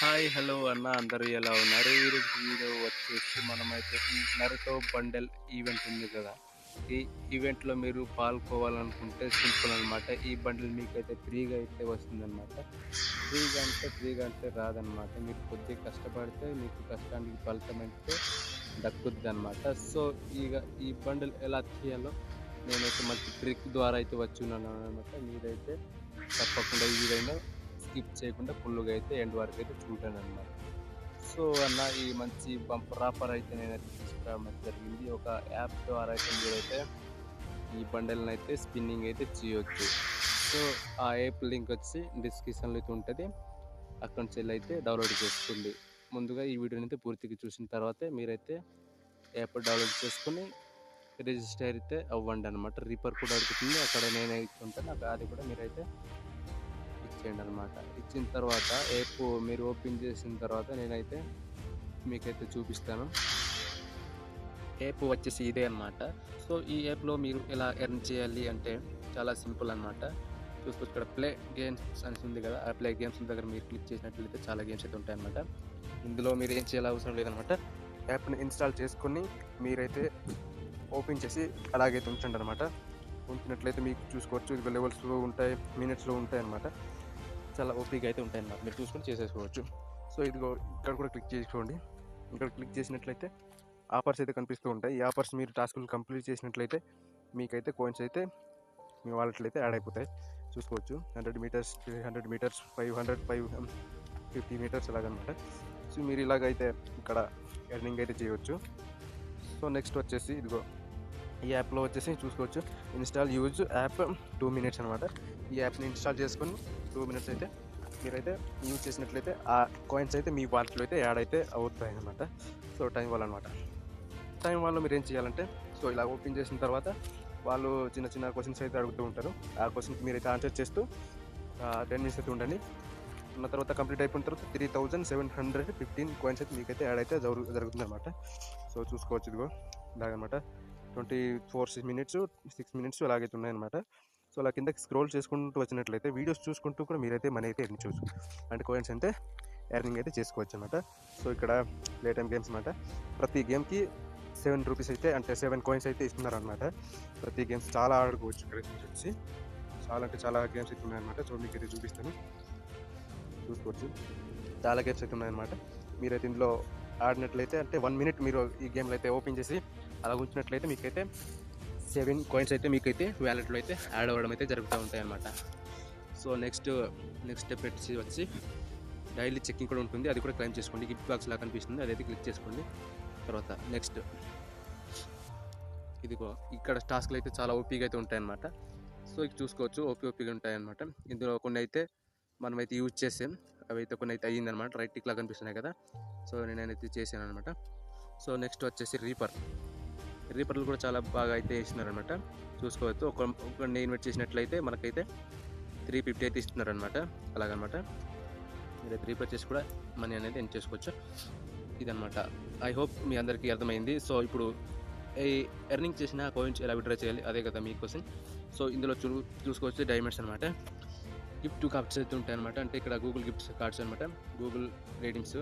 Hi hello అన్న అందరూ ఎలా ఉన్నారు? ఈరోజు వీడియో వచ్చేసి మనమైతే ఈ నరుటో బండెల్ ఈవెంట్ ఉంది కదా? ఈ ఈవెంట్లో మీరు పాల్గొవాలనుకుంటే సింపుల్ అనమాట ఈ బండిల్ మీకైతే ఫ్రీగా అయితే వస్తుందన్నమాట. ఫ్రీగా అంటే ఫ్రీగా అంటే రాదనమాట మీరు కొద్దిగా కష్టపడితే మీకు కష్టానికి ఫలితం అయితే దక్కుద్ది అనమాట సో ఇక ఈ బండిల్ ఎలా తీయాలో నేనైతే మంచి ట్రిక్ ద్వారా అయితే వచ్చి ఉన్నాను అనమాట మీరైతే తప్పకుండా ఈ విధంగా స్కిప్ చేయకుండా ఫుల్గా అయితే ఎండ్ వరకు అయితే చూడాను అనమాట సో అన్న ఈ మంచి బంపర్ ఆఫర్ అయితే నేనైతే తీసుకురావడం జరిగింది. ఒక యాప్ ద్వారా అయితే మీరైతే ఈ బండల్ని అయితే స్పిన్నింగ్ అయితే చేయొచ్చు. సో ఆ యాప్ లింక్ వచ్చి డిస్క్రిప్షన్లో అయితే ఉంటుంది. అక్కడి నుంచి వెళ్ళి అయితే డౌన్లోడ్ చేసుకోండి. ముందుగా ఈ వీడియోని అయితే పూర్తిగా చూసిన తర్వాతే మీరైతే యాప్ డౌన్లోడ్ చేసుకుని రిజిస్టర్ అయితే అవ్వండి అనమాట రీపర్ కూడా అడుగుతుంది. అక్కడ నేను ఉంటాను. అది కూడా మీరైతే ఇచ్చేయండి అనమాట ఇచ్చిన తర్వాత యాప్ మీరు ఓపెన్ చేసిన తర్వాత నేనైతే మీకైతే చూపిస్తాను. యాప్ వచ్చేసి ఇదే అనమాట సో ఈ యాప్లో మీరు ఎలా ఎర్న్ చేయాలి అంటే చాలా సింపుల్ అనమాట చూసుకోవచ్చు ఇక్కడ ప్లే గేమ్స్ అని ఉంది కదా ఆ ప్లే గేమ్స్ దగ్గర మీరు క్లిక్ చేసినట్లయితే చాలా గేమ్స్ అయితే ఉంటాయన్నమాట ఇందులో మీరు ఏం చేయాలి అవసరం లేదనమాట యాప్ని ఇన్స్టాల్ చేసుకొని మీరైతే ఓపెన్ చేసి అలాగైతే ఉంచండి అనమాట ఉంచినట్లయితే మీకు చూసుకోవచ్చు ఇది లెవెల్స్లో ఉంటాయి మినిట్స్లో ఉంటాయి అనమాట చాలా ఓపిక అయితే ఉంటాయి అన్నమాట మీరు చూసుకొని చేసేసుకోవచ్చు. సో ఇదిగో ఇక్కడ కూడా క్లిక్ చేసుకోండి. ఇక్కడ క్లిక్ చేసినట్లయితే ఆఫర్స్ అయితే కనిపిస్తూ ఉంటాయి. ఈ ఆఫర్స్ మీరు టాస్క్లు కంప్లీట్ చేసినట్లయితే మీకైతే కోయిన్స్ అయితే మీ వాలెట్లో అయితే యాడ్ అయిపోతాయి. చూసుకోవచ్చు. Hundred meters three hundred meters five hundred five fifty meters ఇలాగనమాట సో మీరు ఇలాగైతే ఇక్కడ ఎర్నింగ్ అయితే చేయవచ్చు సో నెక్స్ట్ వచ్చేసి ఇదిగో ఈ యాప్లో వచ్చేసి చూసుకోవచ్చు. Install use app two minutes అనమాట ఈ యాప్ని ఇన్స్టాల్ చేసుకొని టూ మినిట్స్ అయితే మీరైతే యూజ్ చేసినట్లయితే ఆ కాయిన్స్ అయితే మీ వాలెట్లో అయితే యాడ్ అయితే అవుతాయి అనమాట సో టైం వాళ్ళు అనమాట టైం వాళ్ళు మీరు ఏం చేయాలంటే సో ఇలా ఓపెన్ చేసిన తర్వాత వాళ్ళు చిన్న చిన్న క్వశ్చన్స్ అయితే అడుగుతూ ఉంటారు. ఆ క్వశ్చన్కి మీరైతే ఆన్సర్ చేస్తూ టెన్ మినిట్స్ అయితే ఉండండి. ఉన్న తర్వాత కంప్లీట్ అయిపోయిన తర్వాత three thousand seven hundred fifteen coins అయితే మీకైతే యాడ్ అయితే జరు జరుగుతుంది అనమాట సో చూసుకోవచ్చు ఇదిగో ఇలాగనమాట twenty four six minutes six minutes అలాగైతే ఉన్నాయన్నమాట. సో అలా కిందకి స్క్రోల్ చేసుకుంటూ వచ్చినట్లయితే వీడియోస్ చూసుకుంటూ కూడా మీరైతే మనీ అయితే ఎర్న్ చేయొచ్చు అంటే కాయిన్స్ అంటే ఎర్నింగ్ అయితే చేసుకోవచ్చు అనమాట సో ఇక్కడ ప్లే టైమ్ గేమ్స్ అనమాట ప్రతి గేమ్కి సెవెన్ రూపీస్ అయితే అంటే సెవెన్ కాయిన్స్ అయితే ఇస్తున్నారనమాట ప్రతి గేమ్స్ చాలా ఆడుకోవచ్చు ఇక్కడ వచ్చి. చాలా అంటే చాలా గేమ్స్ అయితే ఉన్నాయన్నమాట. సో మీకు అయితే చూపిస్తాను. చూసుకోవచ్చు. చాలా గేమ్స్ అయితే ఉన్నాయన్నమాట. మీరైతే ఇందులో ఆడినట్లయితే అంటే వన్ మినిట్ మీరు ఈ గేమ్లో అయితే ఓపెన్ చేసి అలా ఉంచినట్లయితే మీకైతే సెవెన్ కాయిన్స్ అయితే మీకైతే వ్యాలెట్లో అయితే యాడ్ అవ్వడం అయితే జరుగుతూ ఉంటాయి అన్నమాట సో నెక్స్ట్ నెక్స్ట్ స్టెప్ వచ్చి వచ్చి డైలీ చెక్కింగ్ కూడా ఉంటుంది. అది కూడా క్లైమ్ చేసుకోండి. గిఫ్ట్ బాక్స్ లాగా కనిపిస్తుంది అదైతే క్లిక్ చేసుకోండి. తర్వాత నెక్స్ట్ ఇదిగో ఇక్కడ టాస్క్లు అయితే చాలా ఓపీగా అయితే ఉంటాయన్నమాట. సో ఇక చూసుకోవచ్చు. ఓపీ ఓపీగా ఉంటాయన్నమాట. ఇందులో కొన్ని అయితే మనమైతే యూజ్ చేసాం. అవి అయితే కొన్ని అయితే అయ్యిందనమాట రైట్ టిక్లా కనిపిస్తున్నాయి కదా. సో నేనైతే చేశాను అనమాట సో నెక్స్ట్ వచ్చేసి రీపర్ రీపర్లు కూడా చాలా బాగా అయితే ఇస్తున్నారనమాట చూసుకోవచ్చు. ఒక ఒక ఇన్వెస్ట్ చేసినట్లయితే మనకైతే త్రీ ఫిఫ్టీ అయితే ఇస్తున్నారనమాట అలాగనమాట మీరు త్రీ చేసి కూడా మనీ అనేది ఎండ్ చేసుకోవచ్చు. ఇదనమాట ఐ హోప్ మీ అందరికీ అర్థమైంది. సో ఇప్పుడు ఈ ఎర్నింగ్ చేసిన కాయిన్స్ ఎలా విడ్రా చేయాలి? అదే కదా మీకోసం సో ఇందులో చూ చూసుకోవచ్చు డైమండ్స్ అనమాట గిఫ్ట్ కార్డ్స్ అయితే ఉంటాయి అనమాట అంటే ఇక్కడ గూగుల్ గిఫ్ట్స్ కార్డ్స్ అనమాట గూగుల్ రేటింగ్స్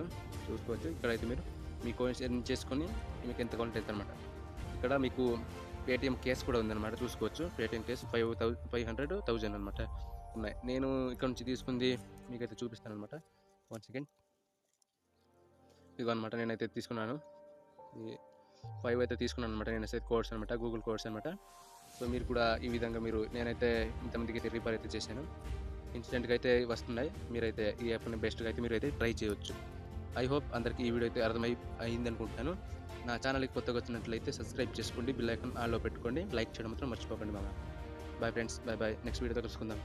చూసుకోవచ్చు. ఇక్కడైతే మీరు మీ కోయిన్స్ ఎర్న్ చేసుకొని మీకు ఎంత కావాలంటే ఎంత అనమాట ఇక్కడ మీకు పేటిఎం కేస్ కూడా ఉందన్నమాట చూసుకోవచ్చు. Paytm case five thou five hundred thousand అనమాట ఉన్నాయి. నేను ఇక్కడ నుంచి తీసుకుంది మీకైతే చూపిస్తాను అనమాట వన్ సెకండ్ ఇదిగో అనమాట నేనైతే తీసుకున్నాను. ఫైవ్ అయితే తీసుకున్నాను అనమాట నేనైతే కోర్స్ అనమాట గూగుల్ కోర్స్ అనమాట సో మీరు కూడా ఈ విధంగా మీరు నేనైతే ఇంతమందికి అయితే రిపేర్ అయితే చేశాను. ఇన్సిడెంట్గా అయితే వస్తున్నాయి. మీరైతే ఈ యాప్ని బెస్ట్గా అయితే మీరు అయితే ట్రై చేయవచ్చు ఐ హోప్ అందరికీ ఈ వీడియో అయితే అర్థమై అయింది అనుకుంటున్నాను నా ఛానల్కి కొత్తగా వచ్చినట్లయితే సబ్స్క్రైబ్ చేసుకోండి బిల్ ఐకాన్ ఆన్లో పెట్టుకోండి లైక్ చేయడం మాత్రం మర్చిపోకండి మామ bye friends bye bye. Next వీడియోతో కలుసుకుందాం.